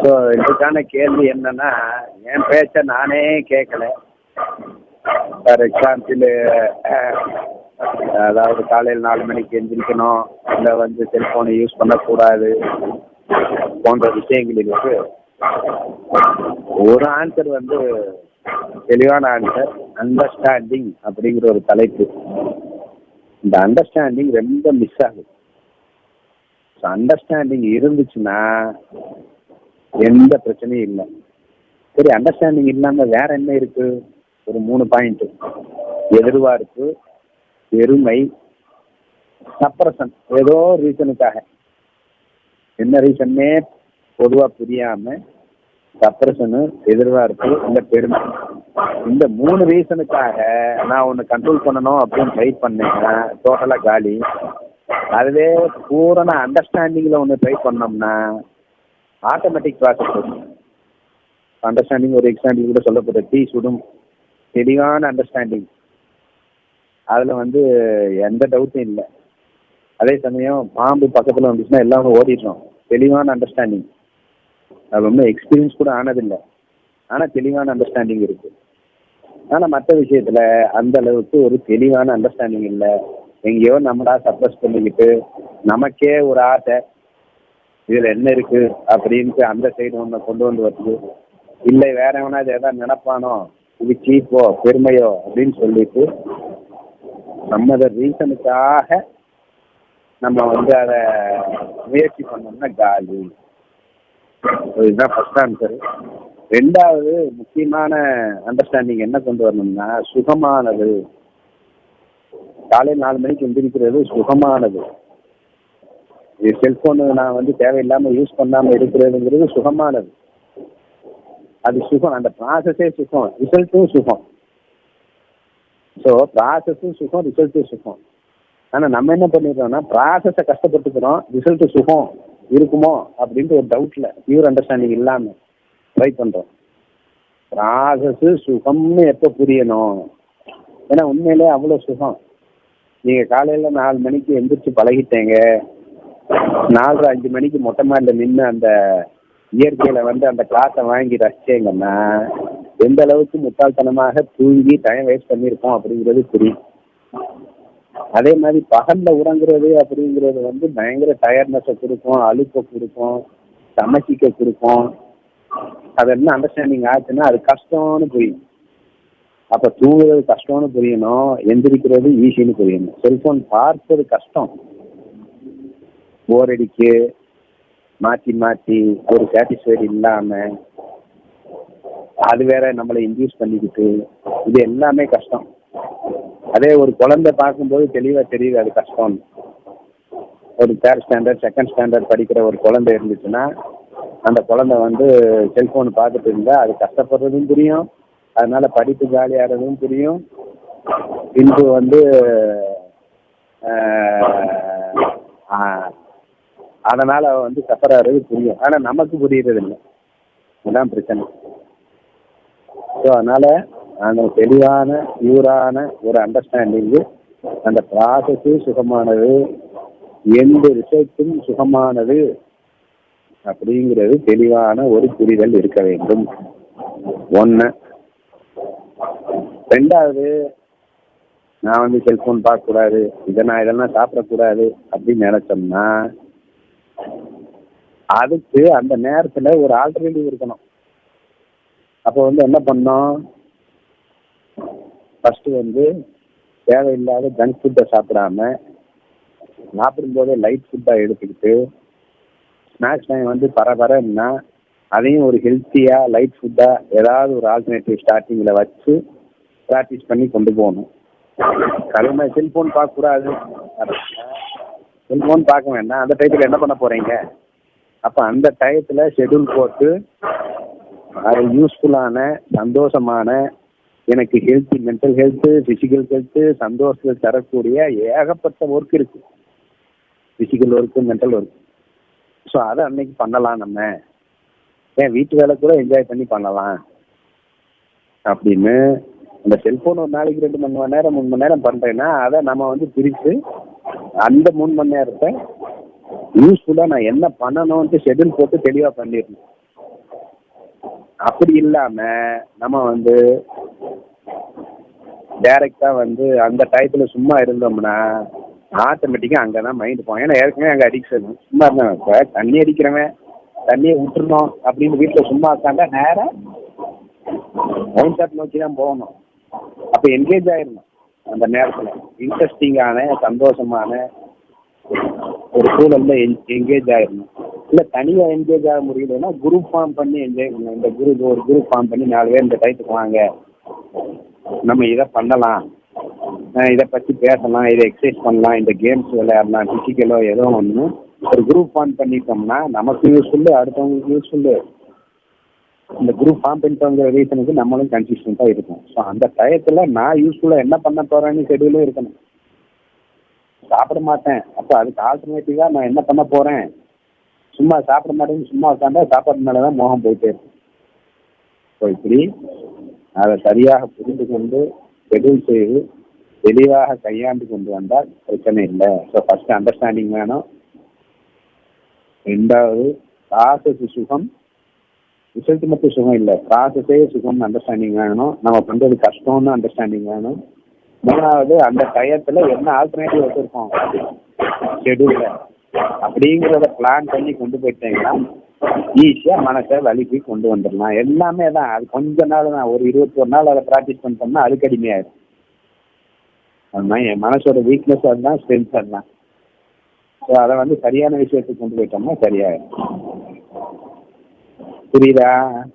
So இதுக்கான கேள்வி என்னன்னா என் பேச்சை நானே கேட்கல ஃபார் எக்ஸாம்பிள் அதாவது காலையில் நாலு மணிக்கு எந்திரிக்கணும் இல்லை வந்து செல்ஃபோனை யூஸ் பண்ணக்கூடாது போன்ற விஷயங்களுக்கு ஒரு ஆன்சர் வந்து தெளிவான ஆன்சர் அண்டர்ஸ்டாண்டிங் அப்படிங்கிற ஒரு தலைப்பு. இந்த அண்டர்ஸ்டாண்டிங் ரொம்ப மிஸ் ஆகுது. ஸோ அண்டர்ஸ்டாண்டிங் இருந்துச்சுன்னா எந்த பிரச்சனையும் இல்லை. சரி அண்டர்ஸ்டாண்டிங் இல்லாம வேற என்ன இருக்கு? ஒரு மூணு பாயிண்ட் எதிர்பார்ப்பு பெருமை சப்ரசன் ஏதோ ரீசனுக்காக என்ன ரீசன்னே பொதுவா புரியாம சப்ரஷனு எதிர்பார்ப்பு இந்த பெருமை. இந்த மூணு ரீசனுக்காக நான் ஒன்று கண்ட்ரோல் பண்ணணும் அப்படின்னு ட்ரை பண்ணேன்னா டோட்டலாக காலி. அதுவே பூரண அண்டர்ஸ்டாண்டிங்கில் ஒன்று ட்ரை பண்ணோம்னா ஆட்டோமேட்டிக் ப்ராசஸ் அண்டர்ஸ்டாண்டிங் ஒரு எக்ஸாம்பிள் கூட சொல்லப்படுற டீ சுடும் தெளிவான அண்டர்ஸ்டாண்டிங் அதில் வந்து எந்த டவுட்டும் இல்லை. அதே சமயம் பாம்பு பக்கத்தில் வந்துச்சுன்னா எல்லாமே ஓடிடுறோம் தெளிவான அண்டர்ஸ்டாண்டிங் அது ஒன்றும் எக்ஸ்பீரியன்ஸ் கூட ஆனதில்லை. ஆனால் தெளிவான அண்டர்ஸ்டாண்டிங் இருக்கு. ஆனால் மற்ற விஷயத்தில் அந்த அளவுக்கு ஒரு தெளிவான அண்டர்ஸ்டாண்டிங் இல்லை. எங்கேயோ நம்மளா சப்ரஸ் பண்ணிக்கிட்டு நமக்கே ஒரு ஆசை இதில் என்ன இருக்கு அப்படின்ட்டு அந்த சைடு ஒன்று கொண்டு வந்து வருது இல்லை வேற எவனாவது எதாவது நினைப்பானோ இது சீப்போ பெருமையோ அப்படின்னு சொல்லிட்டு நம்ம அதை ரீசனுக்காக நம்ம வந்து அதை முயற்சி பண்ணோம்னா காலி. இதுதான் ஃபர்ஸ்ட் ஆன்சர் ரெண்டாவது முக்கியமான அண்டர்ஸ்டாண்டிங் என்ன கொண்டு வரணும்னா சுகமானது. காலை நாலு மணிக்கு எந்திரிக்கிறது சுகமானது. இது செல்ஃபோனு நான் வந்து தேவையில்லாமல் யூஸ் பண்ணாமல் இருக்கிறதுங்கிறது சுகமானது. அது சுகம் அந்த ப்ராசஸே சுகம் ரிசல்ட்டும் சுகம். ஸோ ப்ராசஸும் சுகம் ரிசல்ட்டும் சுகம். ஆனால் நம்ம என்ன பண்ணிடுறோம்னா ப்ராசஸை கஷ்டப்பட்டுக்கிறோம் ரிசல்ட்டு சுகம் இருக்குமோ அப்படின்ட்டு ஒரு டவுட்டில் பியூர் அண்டர்ஸ்டாண்டிங் இல்லாமல் ட்ரை பண்ணுறோம் ப்ராசஸ்ஸு சுகம்னு எப்போ புரியணும்? ஏன்னா உண்மையிலே அவ்வளோ சுகம். நீங்கள் காலையில் நாலு மணிக்கு எந்திரிச்சு பழகிட்டேங்க. நாலரை அஞ்சு மணிக்கு மொட்டை மாடியில் நின்று அந்த இயற்கையில வந்து அந்த காற்றை வாங்கி ரசிச்சேங்கன்னா எந்த அளவுக்கு முட்டாள்தனமாக தூங்கி டைம் வேஸ்ட் பண்ணியிருக்கோம் அப்படிங்கிறது புரியும் அதே மாதிரி பகல்ல உறங்குறது அப்படிங்கிறது வந்து பயங்கர டயர்ட்னஸை கொடுக்கும் அழுப்பை கொடுக்கும் சமச்சிக்க கொடுக்கும். அதெல்லாம் அண்டர்ஸ்டாண்டிங் ஆச்சுன்னா அது கஷ்டம்னு புரியும் அப்ப தூங்குறது கஷ்டம்னு புரியணும் எந்திரிக்கிறது ஈஸின்னு புரியணும். செல்ஃபோன் பார்ப்பது கஷ்டம். போர் அடிக்கு மாற்றி மாற்றி ஒரு சாட்டிஸ்ஃபைடு இல்லாமல் அது வேற நம்மளை இன்டியூஸ் பண்ணிக்கிட்டு இது எல்லாமே கஷ்டம். அதே ஒரு குழந்தை பார்க்கும்போது தெளிவாக தெரியுது அது கஷ்டம். ஒரு தேர்ட் ஸ்டாண்டர்ட் செகண்ட் ஸ்டாண்டர்ட் படிக்கிற ஒரு குழந்தை இருந்துச்சுன்னா அந்த குழந்தை வந்து செல்ஃபோன் பார்த்துட்டு இருந்தால் அது கஷ்டப்படுறதும் புரியும். அதனால படிப்பு ஜாலியாகிறதும் புரியும். பின்பு வந்து அதனால் வந்து சஃபராகிறது புரியும். ஆனா நமக்கு புரியறது இல்லை. இதுதான் பிரச்சனை. ஸோ அதனால அந்த தெளிவான பியூரான ஒரு அண்டர்ஸ்டாண்டிங்கு அந்த ப்ராசஸு சுகமானது எந்த ரிசல்ட்டும் சுகமானது அப்படிங்கிறது தெளிவான ஒரு புரிதல் இருக்க வேண்டும். ஒன்று ரெண்டாவது நான் வந்து செல்ஃபோன் பார்க்கக்கூடாது. இதை நான் இதெல்லாம் சாப்பிடக்கூடாது அப்படின்னு நினச்சோம்னா அதுக்கு அந்த நேரத்துல ஒரு ஆல்டர்னேட்டிவ் இருக்கணும். அப்போ வந்து என்ன பண்ணோம்? ஃபர்ஸ்ட் வந்து தேவையில்லாத ஜங்க் ஃபுட்டை சாப்பிடாம சாப்பிடும்போதே லைட் ஃபுட்டாக எடுத்துக்கிட்டு ஸ்நாக்ஸ் டைம் வந்து பரபரன்னா அதையும் ஒரு ஹெல்த்தியாக லைட் ஃபுட்டாக ஏதாவது ஒரு ஆல்டர்னேட்டிவ் ஸ்டார்டிங்கில் வச்சு ப்ராக்டிஸ் பண்ணி கொண்டு போகணும். அதே செல்ஃபோன் பார்க்கக்கூடாது. செல்ஃபோன் பார்க்க வேண்டாம். அந்த டயத்தில் என்ன பண்ண போகிறீங்க அப்போ அந்த டயத்தில் ஷெட்யூல் போட்டு அது யூஸ்ஃபுல்லான சந்தோஷமான எனக்கு health mental health physical health சந்தோஷத்தை தரக்கூடிய ஏகப்பட்ட ஒர்க் இருக்குது physical work mental work so அதை அன்னைக்கு பண்ணலாம் நம்ம. ஏன் வீட்டு வேலை கூட என்ஜாய் பண்ணி பண்ணலாம். அப்படின்னு அந்த செல்ஃபோன் ஒரு நாளைக்கு ரெண்டு மணி நேரம் மூணு மணி நேரம் பண்ணுறேன்னா அதை நம்ம வந்து பிரித்து அந்த மூணு மணி நேரத்தை யூஸ்ஃபுல்லாக நான் என்ன பண்ணணும்ட்டு ஷெட்யூல் போட்டு தெளிவாக பண்ணிடணும். அப்படி இல்லாம நம்ம வந்து டைரக்டா வந்து அந்த டயத்துல சும்மா இருந்தோம்னா ஆட்டோமேட்டிக்கா அங்கதான் மைண்ட் போகும். ஏன்னா ஏற்கனவே அங்க அடிக்ஷன் சும்மா இருந்தேன் இப்ப தண்ணி அடிக்கிறவன் தண்ணியை விட்டுருணும் அப்படின்னு வீட்டுல சும்மா உட்காந்தா நேராக ஒயின் ஷாப் நோக்கி தான் போகணும். அப்ப என்கேஜ் ஆயிடணும் அந்த நேரத்துல. இன்ட்ரெஸ்டிங்கான சந்தோஷமான ஒரு சூழல்ல என்கேஜ் ஆயிடணும் இல்ல தனியா என்கேஜ் ஆக முடியலன்னா குரூப் ஃபார்ம் பண்ணி என்ஜாய் பண்ணணும் இந்த குரூப் ஒரு குரூப் ஃபார்ம் பண்ணி நாலு பேர் இந்த டயத்துக்கு வாங்க. நம்ம இதை பண்ணலாம். அஹ் இதை பத்தி பேசலாம் இதை எக்ஸசைஸ் பண்ணலாம் இந்த கேம்ஸ் விளையாடலாம் பிசிக்கலோ ஏதோ ஒன்று ஒரு குரூப் ஃபார்ம் பண்ணிட்டோம்னா நமக்கு யூஸ்ஃபுல்லு அடுத்தவங்களுக்கு யூஸ்ஃபுல்லு இந்த குரூப் ஃபார்ம் பண்ணிட்டோங்கிற ரீசனுக்கு நம்மளும் கன்சிஸ்டண்ட்டாக இருக்கும். ஸோ அந்த டயத்தில் நான் யூஸ்ஃபுல்லாக என்ன பண்ண போகிறேன்னு ஷெடியூலும் இருக்கணும். சாப்பிட மாட்டேன். அப்போ அதுக்கு ஆல்டர்னேட்டிவாக நான் என்ன பண்ண போகிறேன் சும்மா சாப்பிட மாட்டேன்னு சும்மா உட்காந்தா சாப்பாடு மேலே தான் மோகம் போயிட்டே இருக்கும். ஸோ இப்படி அதை சரியாக புரிந்து கொண்டு ஷெடியூல் செய்து தெளிவாக கையாண்டு கொண்டு வந்தால் பிரச்சனை இல்லை. ஸோ ஃபர்ஸ்ட் அண்டர்ஸ்டாண்டிங் வேணும். ரெண்டாவது காசுக்கு சுகம் ரிசல்ட் மட்டும் சுகம் இல்லை. ப்ராசஸே சுகம்னு அண்டர்ஸ்டாண்டிங் வேணும். நம்ம பண்ணுறது கஷ்டம்னு அண்டர்ஸ்டாண்டிங் வேணும். மூணாவது அந்த டயத்துல என்ன ஆல்டர்னேட்டிவ் வச்சுருக்கோம்? ஷெடியூலில் அப்படிங்கிறத பிளான் பண்ணி கொண்டு போயிட்டீங்கன்னா ஈஸியா மனசை வலிக்கு கொண்டு வந்துடலாம். எல்லாமே தான். அது கொஞ்ச நாள் தான். ஒரு இருபத்தி ஒரு நாள் அதை ப்ராக்டிஸ் பண்ணிட்டோம்னா அது கடுமையாயிடும் அதுதான் என் மனசோட வீக்னஸ் அதுதான் ஸ்ட்ரென்த் அதுதான் ஸோ அதை வந்து சரியான விஷயத்துக்கு கொண்டு போயிட்டோம்னா சரியாயிடும் oscuridad